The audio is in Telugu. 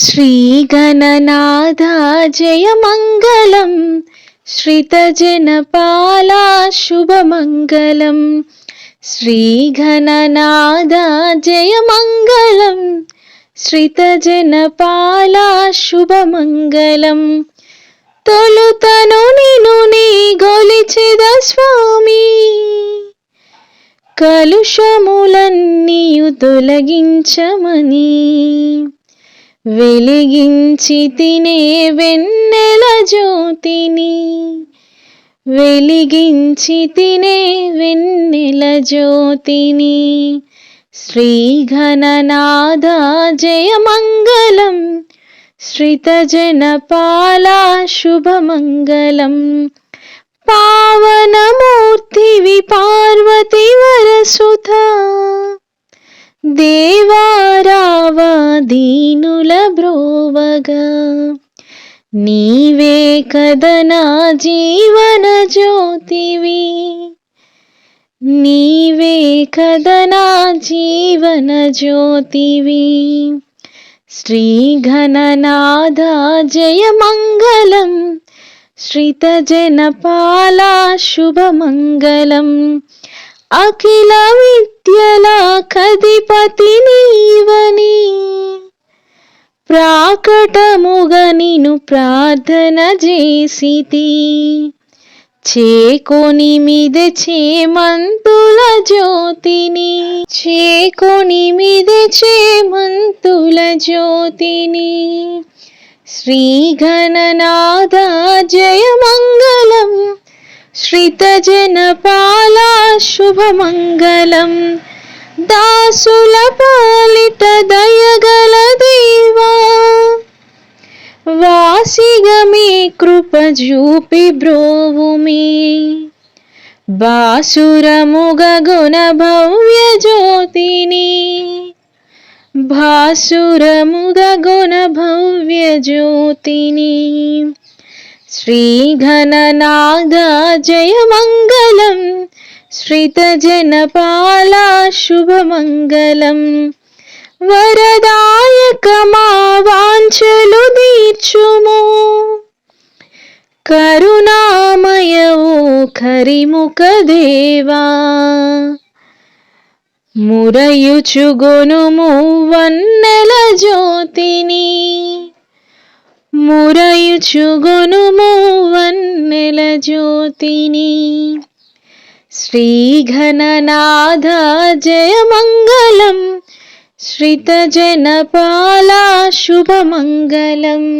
श्रीगणनाथा जयमङ्गलं श्रितजनपाला शुभमङ्गलम् श्रीघननादा जयमङ्गलं श्रितजनपाला शुभमङ्गलम् తొలుతను నిను నీ గొలిచెద స్వామి కలుషములన్నీయు తొలగించమని వెలిగించి తినే వెన్నెల జ్యోతిని. వెలిగించి తినే వెన్నెల జ్యోతిని. శ్రీఘననాద జయమంగళం శ్రితజనపాల శుభమంగళం. పావనమూర్తివి పార్వతి వరసుత దేవా దీనుల బ్రోవగా నీవే కదనా జీవన జ్యోతివి. నీవే కదనా జీవన జ్యోతివి. శ్రీఘననాథ జయమంగళం శ్రితజనపాలా శుభమంగళం. అఖిల విద్యల కధిపతి ప్రాకటముగనిను ప్రార్థన చేసితి. చేకొని మీద చేమంతుల జ్యోతిని. చేకొని మీద చేమంతుల జ్యోతిని. శ్రీఘననాద జయమంగళం. శ్రితజనపాలా శుభమంగళం. దాసుల పాలిట దయగల దేవా. మీ కృప చూపి బ్రోవుమి బాసురముగ గుణ భవ్య జ్యోతిని. భాసురముగ గుణ భవ్య జ్యోతిని. శ్రీఘననాద జయమంగళం శ్రితజనపాలా శుభమంగళం వరదాయకమా వాంఛలు తీర్చుము. కరుణామయవు కరిముఖ దేవా. మురయుచుగొనుము వన్నెల జ్యోతిని. మురయుచుగొనుము వన్నెల జ్యోతిని. శ్రీఘననాథ జయమంగళం श्रितजनपाला शुभमङ्गलम्